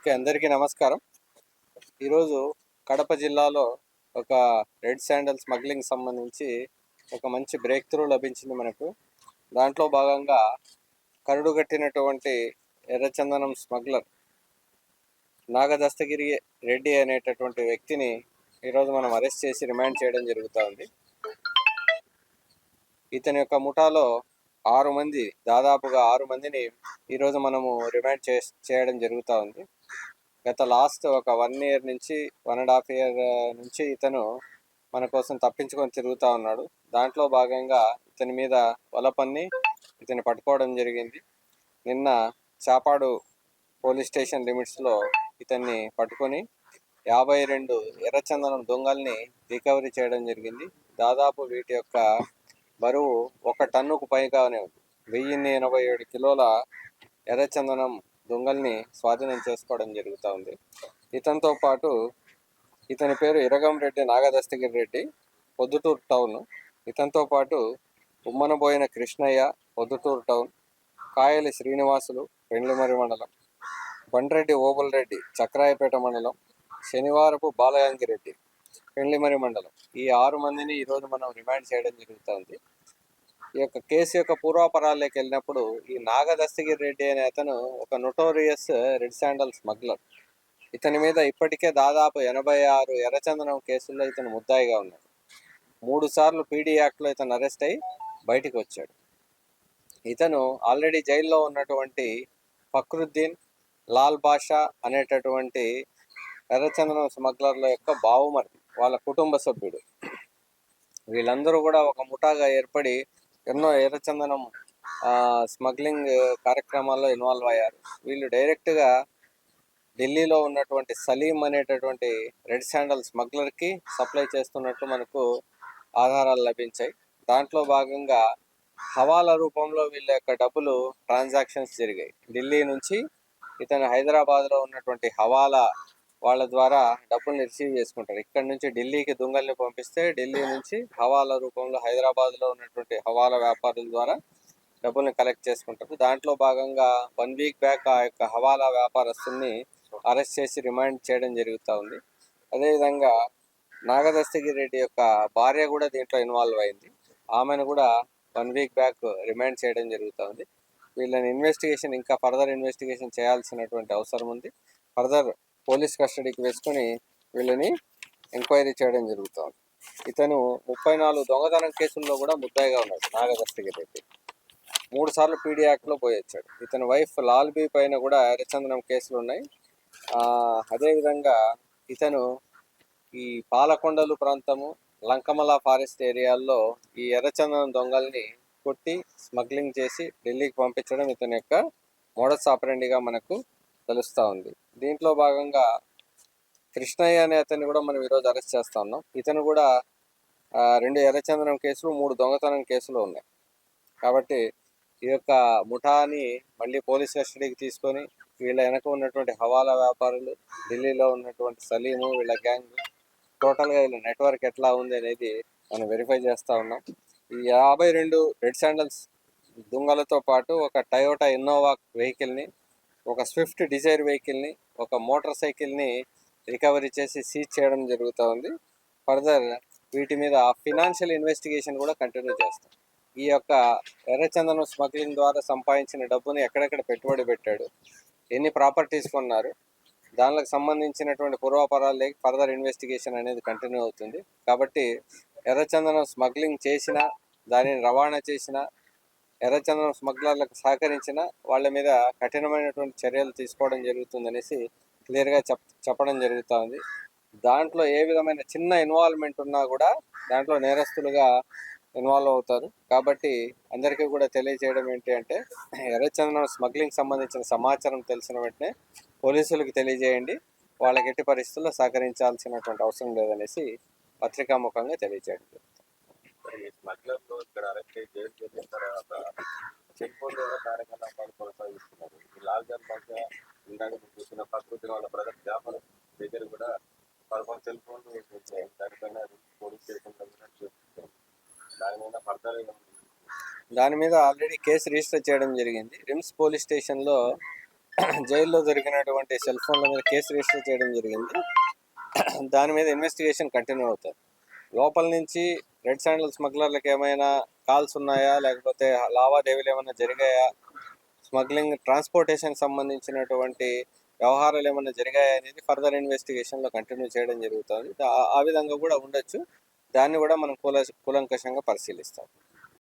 Okay అందరికీ నమస్కారం. ఈరోజు కడప జిల్లాలో ఒక రెడ్ శాండల్ స్మగ్లింగ్ సంబంధించి ఒక మంచి బ్రేక్ త్రూ లభించింది మనకు. దాంట్లో భాగంగా కరుడు కట్టినటువంటి ఎర్రచందనం స్మగ్లర్ నాగదస్తగిరి రెడ్డి అనేటటువంటి వ్యక్తిని ఈరోజు మనం అరెస్ట్ చేసి రిమాండ్ చేయడం జరుగుతూ ఉంది. ఇతని యొక్క ముఠాలో ఆరు మంది దాదాపుగా ఆరు మందిని ఈరోజు మనము రిమాండ్ చే చేయడం జరుగుతూ ఉంది. గత లాస్ట్ ఒక వన్ ఇయర్ నుంచి వన్ అండ్ హాఫ్ ఇయర్ నుంచి ఇతను మన కోసం తప్పించుకొని తిరుగుతూ ఉన్నాడు. దాంట్లో భాగంగా ఇతని మీద వలపన్ని ఇతని పట్టుకోవడం జరిగింది. నిన్న చాపాడు పోలీస్ స్టేషన్ లిమిట్స్లో ఇతన్ని పట్టుకొని యాభై రెండు ఎర్రచందనం దొంగల్ని రికవరీ చేయడం జరిగింది. దాదాపు వీటి యొక్క బరువు ఒక టన్నుకు పైగానే ఉంది. వెయ్యిన్ని ఎనభై ఏడు కిలోల ఎర్రచందనం దొంగల్ని స్వాధీనం చేసుకోవడం జరుగుతూ ఉంది ఇతనితో పాటు ఇతని పేరు ఇరగం రెడ్డి నాగదస్తగిరి రెడ్డి పొద్దుటూరు టౌన్. ఇతనితో పాటు ఉమ్మనబోయిన కృష్ణయ్య పొద్దుటూరు టౌన్. కాయలి శ్రీనివాసులు పెండ్లిమరి మండలం. బండ్రెడ్డి ఓబుల్ రెడ్డి చక్రాయపేట మండలం. శనివారపు బాలయాంగిరెడ్డి. పెండ్లిమరి మండలం. ఈ ఆరు మందిని ఈరోజు మనం రిమాండ్ చేయడం జరుగుతుంది. ఈ యొక్క కేసు యొక్క పూర్వాపరాల్లోకి వెళ్ళినప్పుడు ఈ నాగదస్తగిరి రెడ్డి అనే అతను ఒక నొటోరియస్ రెడ్ శాండల్ స్మగ్లర్. ఇతని మీద ఇప్పటికే దాదాపు ఎనభై ఆరు ఎర్రచందనం కేసుల్లో ఇతను ముద్దాయిగా ఉన్నాడు. మూడు సార్లు పీడీ యాక్ట్లో ఇతను అరెస్ట్ అయి బయటికి వచ్చాడు. ఇతను ఆల్రెడీ జైల్లో ఉన్నటువంటి ఫక్రుద్దీన్ లాల్ బాషా అనేటటువంటి ఎర్రచందనం స్మగ్లర్ల యొక్క బావుమరిది వాళ్ళ కుటుంబ సభ్యుడు. వీళ్ళందరూ కూడా ఒక ముఠాగా ఏర్పడి ఎన్నో ఎర్రచందనం ఆ, స్మగ్లింగ్ కార్యక్రమాల్లో ఇన్వాల్వ్ అయ్యారు. వీళ్ళు డైరెక్ట్గా ఢిల్లీలో ఉన్నటువంటి సలీం అనేటటువంటి రెడ్ శాండల్ స్మగ్లర్కి సప్లై చేస్తున్నట్టు మనకు ఆధారాలు లభించాయి. దాంట్లో భాగంగా హవాలా రూపంలో వీళ్ళ యొక్క డబ్బులు ట్రాన్సాక్షన్స్ జరిగాయి. ఢిల్లీ నుంచి ఇతను హైదరాబాద్లో ఉన్నటువంటి హవాలా వాళ్ళ ద్వారా డబ్బుల్ని రిసీవ్ చేసుకుంటారు. ఇక్కడ నుంచి ఢిల్లీకి దొంగల్ని పంపిస్తే ఢిల్లీ నుంచి హవాలా రూపంలో హైదరాబాద్లో ఉన్నటువంటి హవాలా వ్యాపారుల ద్వారా డబ్బుల్ని కలెక్ట్ చేసుకుంటారు. దాంట్లో భాగంగా వన్ వీక్ బ్యాక్ ఆ యొక్క హవాలా వ్యాపారస్తుల్ని అరెస్ట్ చేసి రిమాండ్ చేయడం జరుగుతూ ఉంది. అదేవిధంగా నాగదస్తగిరి రెడ్డి యొక్క భార్య కూడా దీంట్లో ఇన్వాల్వ్ అయింది. ఆమెను కూడా వన్ వీక్ బ్యాక్ రిమాండ్ చేయడం జరుగుతూ ఉంది. వీళ్ళని ఇన్వెస్టిగేషన్ ఇంకా ఫర్దర్ ఇన్వెస్టిగేషన్ చేయాల్సినటువంటి అవసరం ఉంది. ఫర్దర్ పోలీస్ కస్టడీకి వేసుకొని వీళ్ళని ఎంక్వైరీ చేయడం జరుగుతుంది. ఇతను ముప్పై నాలుగు దొంగతనం కేసుల్లో కూడా ముద్దాయిగా ఉన్నాడు నాగదస్తగిరి రెడ్డి మూడు సార్లు పీడీ యాక్ట్లో పోయి వచ్చాడు. ఇతని వైఫ్ లాల్బీ పైన కూడా ఎర్రచందనం కేసులు ఉన్నాయి. అదేవిధంగా ఇతను ఈ పాలకొండలు ప్రాంతము లంకమల ఫారెస్ట్ ఏరియాల్లో ఈ ఎర్రచందనం దొంగల్ని కొట్టి స్మగ్లింగ్ చేసి ఢిల్లీకి పంపించడం ఇతని యొక్క మోడస్ ఆపరెండిగా మనకు తెలుస్తూ ఉంది. దీంట్లో భాగంగా కృష్ణయ్య అనే అతన్ని కూడా మనం ఈరోజు అరెస్ట్ చేస్తా ఉన్నాం. ఇతను కూడా రెండు ఎర్రచందనం కేసులు మూడు దొంగతనం కేసులు ఉన్నాయి. కాబట్టి ఈ యొక్క ముఠాని మళ్ళీ పోలీస్ కస్టడీకి తీసుకొని వీళ్ళ వెనక ఉన్నటువంటి హవాలా వ్యాపారులు ఢిల్లీలో ఉన్నటువంటి సలీము వీళ్ళ గ్యాంగ్ టోటల్గా వీళ్ళ నెట్వర్క్ ఎట్లా ఉంది అనేది మనం వెరిఫై చేస్తూ ఉన్నాం. ఈ యాభై రెండు రెడ్ శాండల్స్ దుంగలతో పాటు ఒక టయోటా ఇన్నోవా వెహికల్ని ఒక స్విఫ్ట్ డిజైర్ వెహికల్ని ఒక మోటార్ సైకిల్ని రికవరీ చేసి సీజ్ చేయడం జరుగుతూ ఉంది. ఫర్దర్ వీటి మీద ఫినాన్షియల్ ఇన్వెస్టిగేషన్ కూడా కంటిన్యూ చేస్తాం. ఈ యొక్క ఎర్రచందనం స్మగ్లింగ్ ద్వారా సంపాదించిన డబ్బుని ఎక్కడెక్కడ పెట్టుబడి పెట్టాడు ఎన్ని ప్రాపర్టీస్ కొన్నారు దానికి సంబంధించినటువంటి పూర్వాపరాలు ఫర్దర్ ఇన్వెస్టిగేషన్ అనేది కంటిన్యూ అవుతుంది. కాబట్టి ఎర్రచందనం స్మగ్లింగ్ చేసిన దానిని రవాణా చేసిన ఎర్రచందనం స్మగ్లర్లకు సహకరించిన వాళ్ళ మీద కఠినమైనటువంటి చర్యలు తీసుకోవడం జరుగుతుందనేసి క్లియర్గా చెప్ చెప్పడం జరుగుతుంది. దాంట్లో ఏ విధమైన చిన్న ఇన్వాల్వ్మెంట్ ఉన్నా కూడా దాంట్లో నేరస్తులుగా ఇన్వాల్వ్ అవుతారు. కాబట్టి అందరికీ కూడా తెలియజేయడం ఏంటి అంటే ఎర్రచందనం స్మగ్లింగ్ సంబంధించిన సమాచారం తెలిసిన వెంటనే పోలీసులకు తెలియజేయండి. వాళ్ళకి ఎట్టి పరిస్థితుల్లో సహకరించాల్సినటువంటి అవసరం లేదనేసి పత్రికాముఖంగా తెలియజేయండి ఈ స్మగ్లర్లు ఇక్కడ అరెస్ట్ చేసి చేసిన తర్వాత చెక్ పోస్ట్ ద్వారా కార్యకలాపాలు కొనసాగిస్తున్నారు. ఈ లాక్డౌన్ పక్క ఇందాక చూసిన ప్రకృతి వాళ్ళ బ్రదర్ జాపల దగ్గర కూడా పదకొండు సెల్ ఫోన్లు వచ్చాయి. దానిపైన పోలీస్ స్టేషన్ దాని మీద ఫర్దర్ దాని మీద ఆల్రెడీ కేసు రిజిస్టర్ చేయడం జరిగింది. రిమ్స్ పోలీస్ స్టేషన్లో జైల్లో దొరికినటువంటి సెల్ ఫోన్ల మీద కేసు రిజిస్టర్ చేయడం జరిగింది. దాని మీద ఇన్వెస్టిగేషన్ కంటిన్యూ అవుతుంది లోపల నుంచి రెడ్ శాండల్ స్మగ్లర్లకు ఏమైనా కాల్స్ ఉన్నాయా? లేకపోతే లావాదేవీలు ఏమైనా జరిగాయా? స్మగ్లింగ్ ట్రాన్స్పోర్టేషన్ సంబంధించినటువంటి వ్యవహారాలు ఏమైనా జరిగాయా అనేది ఫర్దర్ ఇన్వెస్టిగేషన్లో కంటిన్యూ చేయడం జరుగుతుంది. ఆ విధంగా కూడా ఉండొచ్చు. దాన్ని కూడా మనం కూల కూలంకషంగా పరిశీలిస్తాం.